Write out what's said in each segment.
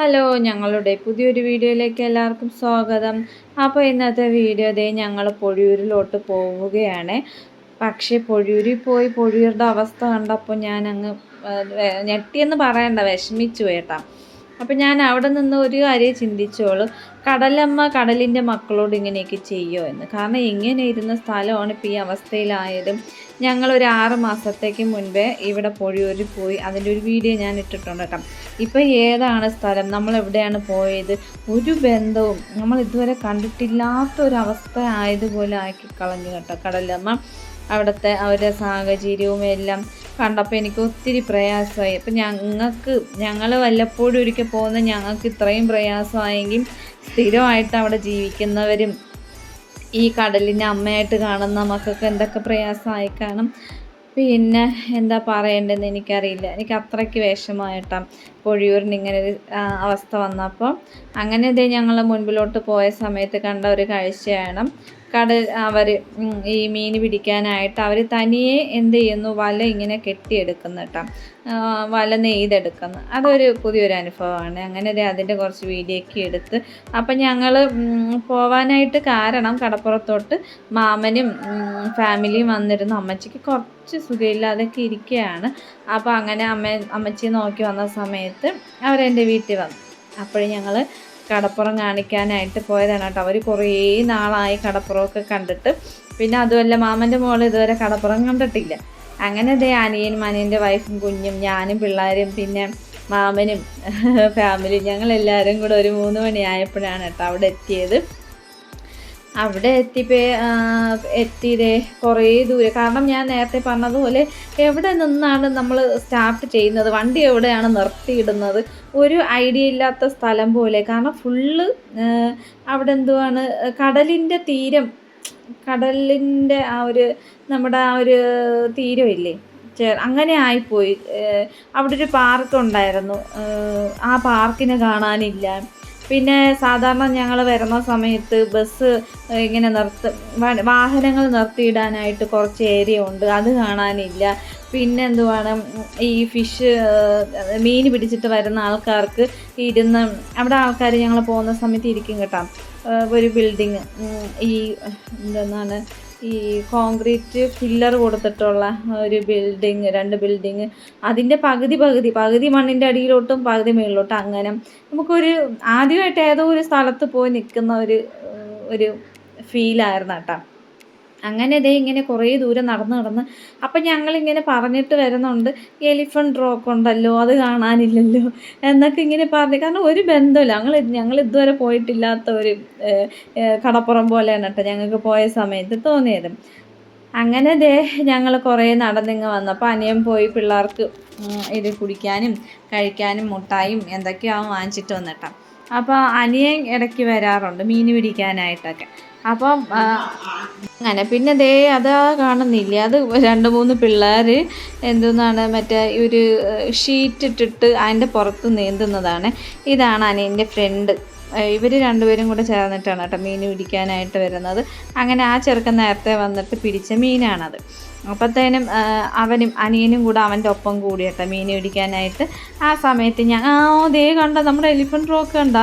Hello ഞങ്ങളുടെ പുതിയൊരു വീഡിയോയിലേക്ക് എല്ലാവർക്കും സ്വാഗതം. അപ്പോൾ ഇന്നത്തെ വീഡിയോ ദേ ഞങ്ങൾ പൊഴിയൂരിലോട്ട് പോവുകയാണ്. പക്ഷേ പൊഴിയൂരിൽ പോയി പൊഴിയൂരുടെ അവസ്ഥ കണ്ടപ്പോൾ ഞാൻ അങ്ങ് ഞെട്ടിയെന്ന് പറയണ്ട വിഷമിച്ചു കേട്ടാ. അപ്പം ഞാൻ അവിടെ നിന്ന് ഒരു കാര്യം ചിന്തിച്ചോളൂ. കടലമ്മ കടലിന്റെ മക്കളോട് ഇങ്ങനെയൊക്കെ ചെയ്യുമോ എന്ന്. കാരണം ഇങ്ങനെ ഇരുന്ന സ്ഥലമാണ് ഇപ്പോൾ ഈ അവസ്ഥയിലായതും. ഒരു ആറ് മാസത്തേക്ക് മുൻപേ ഇവിടെ പൊഴിയൂരിൽ പോയി അതിന്റെ ഒരു വീഡിയോ ഞാൻ ഇട്ടിട്ടുണ്ട് കേട്ടോ. ഇപ്പം ഏതാണ് സ്ഥലം? നമ്മൾ എവിടെയാണ് പോയത്? ഒരു ബന്ധവും നമ്മൾ ഇതുവരെ കണ്ടിട്ടില്ലാത്ത ഒരു അവസ്ഥ ആയതുപോലെ ആക്കി കളഞ്ഞു കേട്ടോ കടലമ്മ. അവിടുത്തെ അവരുടെ സാഹചര്യവും എല്ലാം കണ്ടപ്പോൾ എനിക്ക് ഒത്തിരി പ്രയാസമായി. അപ്പം ഞങ്ങൾക്ക് ഞങ്ങൾ വല്ലപ്പോഴും ഒരിക്കൽ പോകുന്ന ഞങ്ങൾക്ക് ഇത്രയും പ്രയാസമായെങ്കിൽ സ്ഥിരമായിട്ട് അവിടെ ജീവിക്കുന്നവരും ഈ കടലിനെ അമ്മയായിട്ട് കാണുന്ന മക്കൾക്ക് എന്തൊക്കെ പ്രയാസമായി കാണും? പിന്നെ എന്താ പറയേണ്ടതെന്ന് എനിക്കറിയില്ല. എനിക്ക് അത്രയ്ക്ക് വിഷമമായിട്ടാണ് പൊഴിയൂരിന് ഇങ്ങനെ ഒരു അവസ്ഥ വന്നപ്പോൾ അങ്ങനെ ഇതേ ഞങ്ങൾ മുൻപിലോട്ട് പോയ സമയത്ത് കണ്ട ഒരു കാഴ്ചയാണ്. കടൽ അവർ ഈ മീൻ പിടിക്കാനായിട്ട് അവർ തനിയെ എന്ത് ചെയ്യുന്നു? വല ഇങ്ങനെ കെട്ടിയെടുക്കുന്നു കേട്ടോ വല നെയ്തെടുക്കുന്നു. അതൊരു പുതിയൊരു അനുഭവമാണ്. അങ്ങനെ അതിന്റെ കുറച്ച് വീഡിയോ ഒക്കെ എടുത്ത്. അപ്പം ഞങ്ങൾ പോവാനായിട്ട് കാരണം കടപ്പുറത്തോട്ട് മാമനും ഫാമിലിയും വന്നിരുന്നു. അമ്മച്ചിക്ക് കുറച്ച് സുഖമില്ലാതൊക്കെ ഇരിക്കുകയാണ്. അപ്പോൾ അങ്ങനെ അമ്മ അമ്മച്ചിയെ നോക്കി വന്ന സമയത്ത് അവരെന്റെ വീട്ടിൽ വന്നു. അപ്പോഴും ഞങ്ങൾ കടപ്പുറം കാണിക്കാനായിട്ട് പോയതാണ് കേട്ടോ. അവർ കുറേ നാളായി കടപ്പുറമൊക്കെ കണ്ടിട്ട്. പിന്നെ അതുമല്ല മാമന്റെ മോൾ ഇതുവരെ കടപ്പുറം കണ്ടിട്ടില്ല. അങ്ങനെ ദേ അനിയനും അനിയന്റെ വൈഫും കുഞ്ഞും ഞാനും പിള്ളേരും പിന്നെ മാമനും ഫാമിലി ഞങ്ങളെല്ലാവരും കൂടെ ഒരു മൂന്ന് മണിയായപ്പോഴാണ് കേട്ടോ അവിടെ എത്തിയത്. അവിടെ എത്തിപ്പേ എത്തിയതേ കുറേ ദൂരെ. കാരണം ഞാൻ നേരത്തെ പറഞ്ഞതുപോലെ എവിടെ നിന്നാണ് നമ്മൾ സ്റ്റാർട്ട് ചെയ്യുന്നത്? വണ്ടി എവിടെയാണ് നിർത്തിയിടുന്നത്? ഒരു ഐഡിയ ഇല്ലാത്ത സ്ഥലം പോലെ. കാരണം ഫുള്ള് അവിടെ എന്തുവാണ്? കടലിന്റെ തീരം കടലിന്റെ ആ ഒരു നമ്മുടെ ആ ഒരു തീരമില്ലേ? അങ്ങനെ ആയിപ്പോയി. അവിടെ ഒരു പാർക്ക് ഉണ്ടായിരുന്നു. ആ പാർക്കിനെ കാണാനില്ല. പിന്നെ സാധാരണ ഞങ്ങൾ വരുന്ന സമയത്ത് ബസ് ഇങ്ങനെ നിർത്ത വാഹനങ്ങൾ നിർത്തിയിടാനായിട്ട് കുറച്ച് ഏരിയ ഉണ്ട്. അത് കാണാനില്ല. പിന്നെ എന്തുവാണ് ഈ ഫിഷ് മീൻ പിടിച്ചിട്ട് വരുന്ന ആൾക്കാർക്ക് ഇരുന്ന് അവിടെ ആൾക്കാർ ഞങ്ങൾ പോകുന്ന സമയത്ത് ഇരിക്കും കേട്ടോ. ഒരു ബിൽഡിങ് ഈ എന്താണ് ഈ കോൺക്രീറ്റ് ഫില്ലർ കൊടുത്തിട്ടുള്ള ഒരു ബിൽഡിങ് രണ്ട് ബിൽഡിങ് അതിന്റെ പകുതി പകുതി പകുതി മണ്ണിന്റെ അടിയിലോട്ടും പകുതി മുകളിലോട്ടും അങ്ങനെ നമുക്കൊരു ആദ്യമായിട്ട് ഏതോ ഒരു സ്ഥലത്ത് പോയി നിൽക്കുന്ന ഒരു ഒരു ഫീലായിരുന്നു കേട്ടോ. അങ്ങനെ ഇതേ ഇങ്ങനെ കുറേ ദൂരം നടന്ന് നടന്ന്. അപ്പം ഞങ്ങളിങ്ങനെ പറഞ്ഞിട്ട് വരുന്നുണ്ട് എലിഫന്റ് റോക്ക് ഉണ്ടല്ലോ അത് കാണാനില്ലല്ലോ എന്നൊക്കെ ഇങ്ങനെ പറഞ്ഞു. കാരണം ഒരു ബന്ധമില്ല. ഞങ്ങൾ ഞങ്ങൾ ഇതുവരെ പോയിട്ടില്ലാത്ത ഒരു കടപ്പുറം പോലെയാണ് കേട്ടോ ഞങ്ങൾക്ക് പോയ സമയത്ത് തോന്നിയത്. അങ്ങനെ ദേ ഞങ്ങൾ കുറേ നടന്നിങ്ങ് വന്നപ്പോൾ അനിയൻ പോയി പിള്ളേർക്ക് ഇത് കുടിക്കാനും കഴിക്കാനും മുട്ടായും എന്തൊക്കെയാവും വാങ്ങിച്ചിട്ട് വന്നിട്ടാണ് അപ്പോൾ അനിയൻ ഇടയ്ക്ക് വരാറുണ്ട് മീൻ പിടിക്കാനായിട്ടൊക്കെ. അപ്പം അങ്ങനെ. പിന്നെ ദേ അതാ കാണുന്നില്ല? അത് രണ്ട് മൂന്ന് പിള്ളേർ എന്തോന്നാണ് മറ്റേ ഒരു ഷീറ്റ് ഇട്ടിട്ട് അതിന്റെ പുറത്ത് നീന്തുന്നതാണ്. ഇതാണ് അനിയന്റെ ഫ്രണ്ട്. ഇവർ രണ്ടുപേരും കൂടെ ചേർന്നിട്ടാണ് കേട്ടോ മീൻ പിടിക്കാനായിട്ട് വരുന്നത്. അങ്ങനെ ആ ചെറുക്കൻ നേരത്തെ വന്നിട്ട് പിടിച്ച മീനാണത്. അപ്പോഴത്തേനും അവനും അനിയനും കൂടെ അവന്റെ ഒപ്പം കൂടി കേട്ടോ മീൻ പിടിക്കാനായിട്ട്. ആ സമയത്ത് ഞാൻ ആ ദേ കണ്ട നമ്മുടെ എലിഫന്റ് റോക്ക് കണ്ട?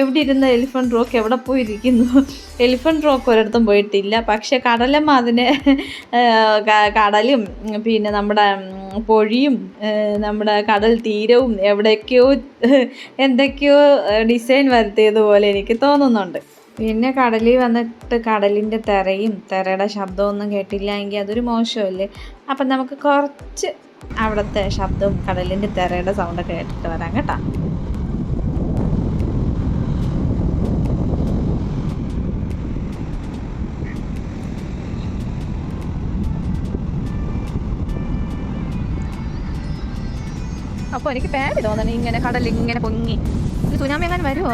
എവിടെ ഇരുന്ന എലിഫന്റ് റോക്ക് എവിടെ പോയിരിക്കുന്നു? എലിഫന്റ് റോക്ക് ഒരിടത്തും പോയിട്ടില്ല. പക്ഷേ കടലമ്മ അതിനെ കടലും പിന്നെ നമ്മുടെ പൊഴിയും നമ്മുടെ കടൽ തീരവും എവിടെയൊക്കെയോ എന്തൊക്കെയോ ഡിസൈൻ വരുത്തിയതുപോലെ എനിക്ക് തോന്നുന്നുണ്ട്. പിന്നെ കടലിൽ വന്നിട്ട് കടലിന്റെ തിരയും തിരയുടെ ശബ്ദമൊന്നും കേട്ടില്ല എങ്കിൽ അതൊരു മോശമല്ലേ? അപ്പം നമുക്ക് കുറച്ച് അവിടുത്തെ ശബ്ദവും കടലിന്റെ തിരയുടെ സൗണ്ടൊക്കെ കേട്ടിട്ട് വരാം കേട്ടോ. അപ്പോൾ എനിക്ക് പേടി തോന്നണം. ഇങ്ങനെ കടൽ ഇങ്ങനെ പൊങ്ങി. സുനാമി എങ്ങനെ വരുമോ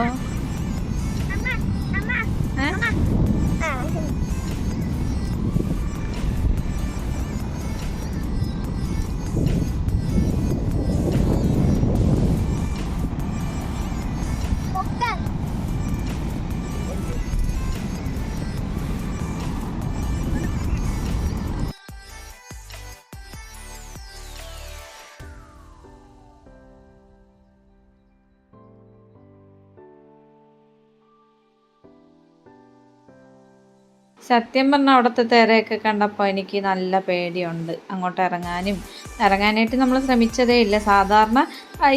സത്യം പറഞ്ഞാൽ അവിടുത്തെ തേരയൊക്കെ കണ്ടപ്പോൾ എനിക്ക് നല്ല പേടിയുണ്ട്. അങ്ങോട്ട് ഇറങ്ങാനും ഇറങ്ങാനായിട്ട് നമ്മൾ ശ്രമിച്ചതേ ഇല്ല. സാധാരണ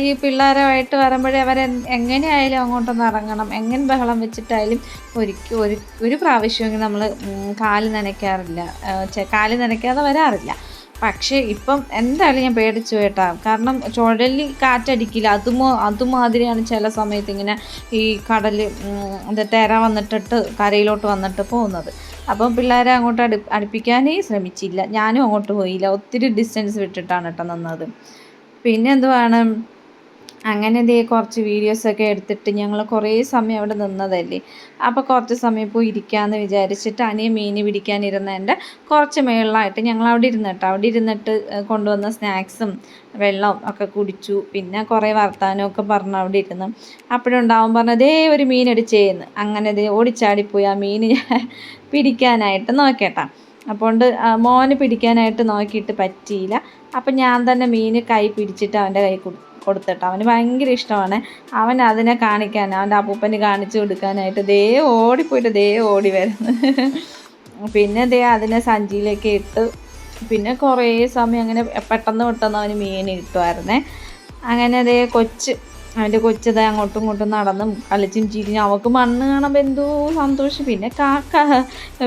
ഈ പിള്ളേരുമായിട്ട് വരുമ്പോഴേ അവർ എങ്ങനെയായാലും അങ്ങോട്ടൊന്ന് ഇറങ്ങണം. എങ്ങനെ ബഹളം വെച്ചിട്ടായാലും ഒരിക്ക ഒരു ഒരു പ്രാവശ്യമെങ്കിലും നമ്മൾ കാൽ നനയ്ക്കാറില്ല. കാൽ നനയ്ക്കാതെ വരാറില്ല. പക്ഷേ ഇപ്പം എന്തായാലും ഞാൻ പേടിച്ചു കേട്ടാ. കാരണം ചുഴലി കാറ്റടിക്കില്ല. അതുമോ അതുമാതിരിയാണ് ചില സമയത്ത് ഇങ്ങനെ ഈ കടൽ എന്താ തിര വന്നിട്ടിട്ട് കരയിലോട്ട് വന്നിട്ട് പോകുന്നത്. അപ്പം പിള്ളേരെ അങ്ങോട്ട് അടു അടുപ്പിക്കാനേ ശ്രമിച്ചില്ല. ഞാനും അങ്ങോട്ട് പോയില്ല. ഒത്തിരി ഡിസ്റ്റൻസ് വിട്ടിട്ടാണ് കേട്ടോ നിന്നത്. പിന്നെ എന്തുവാണ്? അങ്ങനെ ദേ കുറച്ച് വീഡിയോസൊക്കെ എടുത്തിട്ട് ഞങ്ങൾ കുറേ സമയം അവിടെ നിന്നതല്ലേ. അപ്പോൾ കുറച്ച് സമയം പോയി ഇരിക്കാമെന്ന് വിചാരിച്ചിട്ട് അനിയ മീൻ പിടിക്കാനിരുന്നതിന്റെ കുറച്ച് മേളിലായിട്ട് ഞങ്ങൾ അവിടെ ഇരുന്നിട്ട് അവിടെ ഇരുന്നിട്ട് കൊണ്ടുവന്ന സ്നാക്സും വെള്ളവും ഒക്കെ കുടിച്ചു. പിന്നെ കുറേ വർത്താനമൊക്കെ പറഞ്ഞു അവിടെ ഇരുന്നു. അപ്പോഴുണ്ടാവും പറഞ്ഞു ദേ ഒരു മീൻ അടിച്ചേന്ന്. അങ്ങനെ ദേ ഓടിച്ചാടിപ്പോയി ആ മീൻ പിടിക്കാനായിട്ട് നോക്കേട്ടാ. അപ്പോൾ മോന് പിടിക്കാനായിട്ട് നോക്കിയിട്ട് പറ്റിയില്ല. അപ്പം ഞാൻ തന്നെ മീൻ കൈ പിടിച്ചിട്ട് അവന്റെ കൈ കൊടുത്തു. കൊടുത്തിട്ട് അവന് ഭയങ്കര ഇഷ്ടമാണ്. അവൻ അതിനെ കാണിക്കാൻ അവന്റെ അപ്പൂപ്പന് കാണിച്ചു കൊടുക്കാനായിട്ട് ദേ ഓടിപ്പോയിട്ട് ദേ ഓടി വരുന്നു. പിന്നെ ദേ അതിനെ സഞ്ചിയിലേക്ക് ഇട്ട് പിന്നെ കുറേ സമയം അങ്ങനെ പെട്ടെന്ന് പെട്ടെന്ന് അവന് മീൻ കിട്ടുമായിരുന്നേ. അങ്ങനെ അതേ കൊച്ച് അവന്റെ കൊച്ചത് അങ്ങോട്ടും ഇങ്ങോട്ടും നടന്നും കളിച്ചും ചിരിഞ്ഞും അവൾക്ക് മണ്ണ് കാണുമ്പോൾ എന്തോ സന്തോഷം. പിന്നെ കാക്ക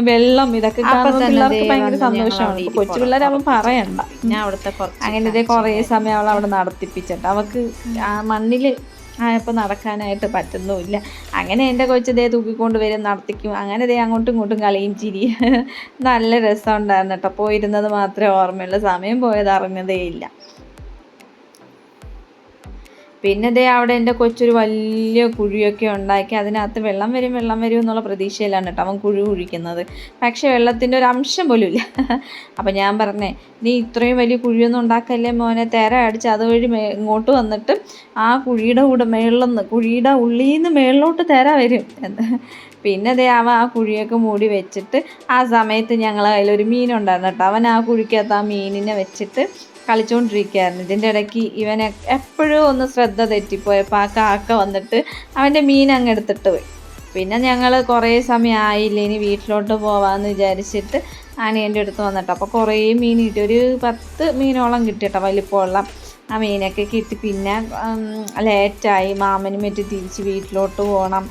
വെള്ളം ഇതൊക്കെ കാണുമ്പോൾ പിള്ളേർക്ക് ഭയങ്കര സന്തോഷമാണ്. കൊച്ചു പിള്ളേർ അവൻ പറയണ്ട. ഞാൻ അവിടുത്തെ അങ്ങനെ ഇതേ കുറേ സമയം അവൾ അവിടെ നടത്തിപ്പിച്ചിട്ട് അവൾക്ക് ആ മണ്ണിൽ ആയപ്പോൾ നടക്കാനായിട്ട് പറ്റുന്നുമില്ല. അങ്ങനെ എന്റെ കൊച്ചതേ തൂക്കിക്കൊണ്ട് വരും നടത്തിക്കും. അങ്ങനെ ദേ അങ്ങോട്ടും ഇങ്ങോട്ടും കളിയും ചിരി നല്ല രസം ഉണ്ടായിരുന്നു കേട്ടോ. പോയിരുന്നത് മാത്രമേ ഓർമ്മയുള്ളൂ. സമയം പോയത് അറിഞ്ഞതേ ഇല്ല. പിന്നെ ദേ അവിടെ എന്റെ കൊച്ചൊരു വലിയ കുഴിയൊക്കെ ഉണ്ടാക്കി അതിനകത്ത് വെള്ളം വരും വെള്ളം വരും എന്നുള്ള പ്രതീക്ഷയിലാണ് കേട്ടോ അവൻ കുഴി കുഴിക്കുന്നത്. പക്ഷേ വെള്ളത്തിന്റെ ഒരു അംശം പോലും ഇല്ല. അപ്പം ഞാൻ പറഞ്ഞേ നീ ഇത്രയും വലിയ കുഴിയൊന്നും ഉണ്ടാക്കല്ലേ മോനെ? തെര അടിച്ച് അതുവഴി ഇങ്ങോട്ട് വന്നിട്ട് ആ കുഴിയുടെ കൂടെ മേളിൽ കുഴിയുടെ ഉള്ളിൽ നിന്ന് മേളിലോട്ട് തെര വരും. എന്ന്. പിന്നെ അതേ അവൻ ആ കുഴിയൊക്കെ മൂടി വെച്ചിട്ട് ആ സമയത്ത് ഞങ്ങൾ അതിലൊരു മീനുണ്ടായിരുന്നു കേട്ടോ. അവൻ ആ കുഴിക്കകത്ത് ആ മീനിനെ വെച്ചിട്ട് കളിച്ചുകൊണ്ടിരിക്കുകയായിരുന്നു ഇതിന്റെ ഇടയ്ക്ക് ഇവനെ എപ്പോഴും ഒന്ന് ശ്രദ്ധ തെറ്റിപ്പോയപ്പോൾ ആ കാക്ക വന്നിട്ട് അവന്റെ മീൻ അങ്ങ് എടുത്തിട്ട് പോയി. പിന്നെ ഞങ്ങൾ കുറേ സമയം ആയില്ല ഇനി വീട്ടിലോട്ട് പോവാമെന്ന് വിചാരിച്ചിട്ട് ആനേന്റെ അടുത്ത് വന്നിട്ട്. അപ്പോൾ കുറേ മീൻ കിട്ടി. ഒരു പത്ത് മീനോളം കിട്ടിയിട്ടോ വലിപ്പമുള്ള ആ മീനൊക്കെ കിട്ടി. പിന്നെ ലേറ്റായി. മാമനും മറ്റും തിരിച്ച് വീട്ടിലോട്ട് പോകണം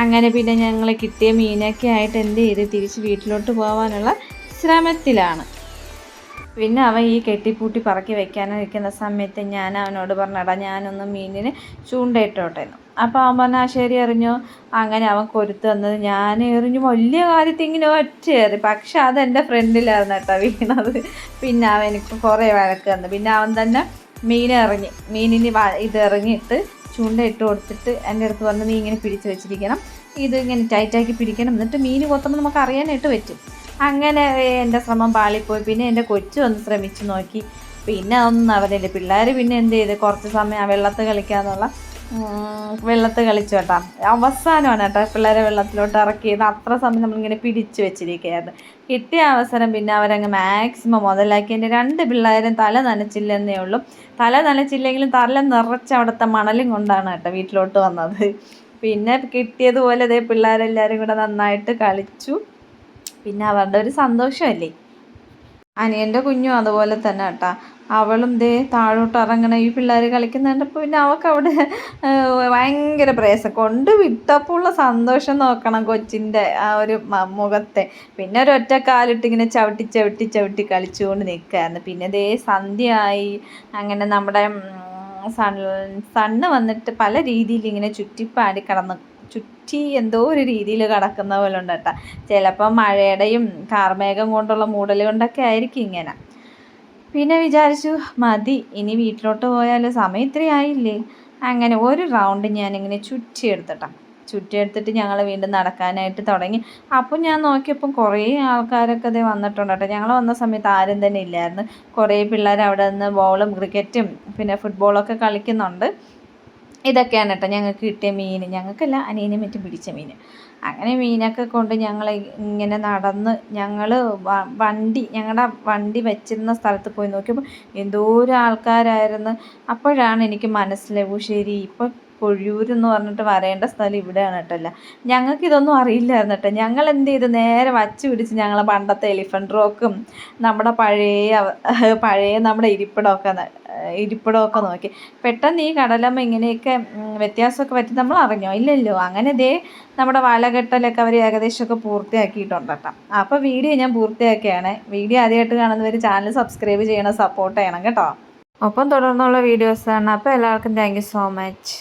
അങ്ങനെ പിന്നെ ഞങ്ങൾ കിട്ടിയ മീനൊക്കെ ആയിട്ട് എന്ത് ചെയ്ത്? തിരിച്ച് വീട്ടിലോട്ട് പോകാനുള്ള ശ്രമത്തിലാണ്. പിന്നെ അവൻ ഈ കെട്ടിപ്പൂട്ടി പറക്കി വെക്കാനും നിൽക്കുന്ന സമയത്ത് ഞാൻ അവനോട് പറഞ്ഞടാ ഞാനൊന്ന് മീനിന് ചൂണ്ടയിട്ടോട്ടെ അപ്പോൾ അവൻ പറഞ്ഞാൽ ശരി എറിഞ്ഞു. അങ്ങനെ അവൻ കൊരുത്ത് തന്നത്. ഞാൻ എറിഞ്ഞു. വലിയ കാര്യത്തിൽ ഇങ്ങനെ ഒറ്റയേറി പക്ഷെ അതെന്റെ ഫ്രണ്ടിലായിരുന്നു കേട്ടോ വീണത്. പിന്നെ അവൻ എനിക്ക് കുറേ വഴക്ക് തന്നു. പിന്നെ അവൻ തന്നെ മീൻ എറിഞ്ഞ് മീനിന് ഇത് ഇറങ്ങിയിട്ട് ചൂണ്ട ഇട്ട് കൊടുത്തിട്ട് എന്റെ അടുത്ത് പറഞ്ഞ് നീ ഇങ്ങനെ പിടിച്ച് വെച്ചിരിക്കണം. ഇത് ഇങ്ങനെ ടൈറ്റാക്കി പിടിക്കണം. എന്നിട്ട് മീൻ കൊത്തുമ്പോൾ നമുക്ക് അറിയാനായിട്ട് പറ്റും. അങ്ങനെ എന്റെ ശ്രമം പാളിപ്പോയി. പിന്നെ എന്റെ കൊച്ചു ഒന്ന് ശ്രമിച്ചു നോക്കി. പിന്നെ ഒന്നും അവരില്ല പിള്ളേർ പിന്നെ എന്ത് ചെയ്ത്? കുറച്ച് സമയം ആ വെള്ളത്ത് കളിക്കാന്നുള്ള വെള്ളത്ത് കളിച്ചു കേട്ടാ. അവസാനമാണ് കേട്ടോ പിള്ളേരെ വെള്ളത്തിലോട്ട് ഇറക്കിയത്. അത്ര സമയം നമ്മളിങ്ങനെ പിടിച്ചു വെച്ചിരിക്കുകയായിരുന്നു. കിട്ടിയ അവസരം പിന്നെ അവരങ്ങ് മാക്സിമം മുതലാക്കി. എന്റെ രണ്ട് പിള്ളേരും തല നനച്ചില്ലെന്നേ ഉള്ളൂ. തല നനച്ചില്ലെങ്കിലും തല നിറച്ച് അവിടുത്തെ മണലും കൊണ്ടാണ് കേട്ടോ വീട്ടിലോട്ട് വന്നത്. പിന്നെ കിട്ടിയതുപോലെ അതേ പിള്ളേരെല്ലാവരും കൂടെ നന്നായിട്ട് കളിച്ചു. പിന്നെ അവരുടെ ഒരു സന്തോഷമല്ലേ? അനിയന്റെ കുഞ്ഞും അതുപോലെ തന്നെ കേട്ടാ. അവളും ദേ താഴോട്ട് ഇറങ്ങണ ഈ പിള്ളേർ കളിക്കുന്നുണ്ടപ്പോൾ പിന്നെ അവൾക്ക് അവിടെ ഭയങ്കര പ്രയാസം. കൊണ്ട് വിട്ടപ്പോൾ ഉള്ള സന്തോഷം നോക്കണം കൊച്ചിന്റെ ആ ഒരു മുഖത്തെ. പിന്നെ ഒരു ഒറ്റ കാലിട്ട് ഇങ്ങനെ ചവിട്ടി ചവിട്ടി ചവിട്ടി കളിച്ചുകൊണ്ട് നിൽക്കുകയായിരുന്നു പിന്നെ ദേ സന്ധ്യയായി. അങ്ങനെ നമ്മുടെ സൺ സണ്ണ് വന്നിട്ട് പല രീതിയിൽ ഇങ്ങനെ ചുറ്റിപ്പാടി കടന്ന് ചുറ്റി എന്തോ ഒരു രീതിയിൽ കിടക്കുന്ന പോലെ ഉണ്ട് കേട്ടോ. ചിലപ്പോൾ മഴയുടെയും കാർമേഘം കൊണ്ടുള്ള മൂടൽ കൊണ്ടൊക്കെ ആയിരിക്കും ഇങ്ങനെ. പിന്നെ വിചാരിച്ചു മതി ഇനി വീട്ടിലോട്ട് പോയാൽ സമയം ഇത്ര ആയില്ലേ? അങ്ങനെ ഒരു റൗണ്ട് ഞാനിങ്ങനെ ചുറ്റി ചുറ്റിയെടുത്തിട്ട് ഞങ്ങൾ വീണ്ടും നടക്കാനായിട്ട് തുടങ്ങി. അപ്പം ഞാൻ നോക്കിയപ്പം കുറേ ആൾക്കാരൊക്കെ അതേ വന്നിട്ടുണ്ട് കേട്ടോ. ഞങ്ങൾ വന്ന സമയത്ത് ആരും തന്നെ ഇല്ലായിരുന്നു. കുറേ പിള്ളേർ അവിടെ നിന്ന് ബോളും ക്രിക്കറ്റും പിന്നെ ഫുട്ബോളൊക്കെ കളിക്കുന്നുണ്ട്. ഇതൊക്കെയാണ് കേട്ടോ. ഞങ്ങൾക്ക് കിട്ടിയ മീൻ. ഞങ്ങൾക്കല്ല അനിയനും മറ്റും പിടിച്ച മീൻ. അങ്ങനെ മീനൊക്കെ കൊണ്ട് ഞങ്ങൾ ഇങ്ങനെ നടന്ന് ഞങ്ങൾ വണ്ടി ഞങ്ങളുടെ വണ്ടി വെച്ചിരുന്ന സ്ഥലത്ത് പോയി നോക്കിയപ്പോൾ എന്തോരം ആൾക്കാരായിരുന്നു. അപ്പോഴാണ് എനിക്ക് മനസ്സിലാവും ശരി. പൊഴിയൂർ എന്ന് പറഞ്ഞിട്ട് വരേണ്ട സ്ഥലം ഇവിടെയാണ് കേട്ടല്ല ഞങ്ങൾക്ക് ഇതൊന്നും അറിയില്ലായിരുന്നു കേട്ടോ. ഞങ്ങൾ എന്ത് ചെയ്ത്? നേരെ വച്ച് പിടിച്ച് ഞങ്ങളെ പണ്ടത്തെ എലിഫന്റ് റോക്കും നമ്മുടെ പഴയ പഴയ നമ്മുടെ ഇരിപ്പിടമൊക്കെ ഇരിപ്പിടമൊക്കെ നോക്കി. പെട്ടെന്ന് ഈ കടലമ്മ ഇങ്ങനെയൊക്കെ വ്യത്യാസമൊക്കെ പറ്റി നമ്മൾ അറിഞ്ഞോ? ഇല്ലല്ലോ. അങ്ങനെ ദേ നമ്മുടെ വലകെട്ടലൊക്കെ അവർ ഏകദേശമൊക്കെ പൂർത്തിയാക്കിയിട്ടുണ്ട് കേട്ടോ. അപ്പോൾ വീഡിയോ ഞാൻ പൂർത്തിയാക്കിയാണ്. വീഡിയോ ആദ്യമായിട്ട് കാണുന്നവർ ചാനൽ സബ്സ്ക്രൈബ് ചെയ്യണം സപ്പോർട്ട് ചെയ്യണം കേട്ടോ. ഒപ്പം തുടർന്നുള്ള വീഡിയോസാണ് അപ്പോൾ എല്ലാവർക്കും താങ്ക് സോ മച്ച്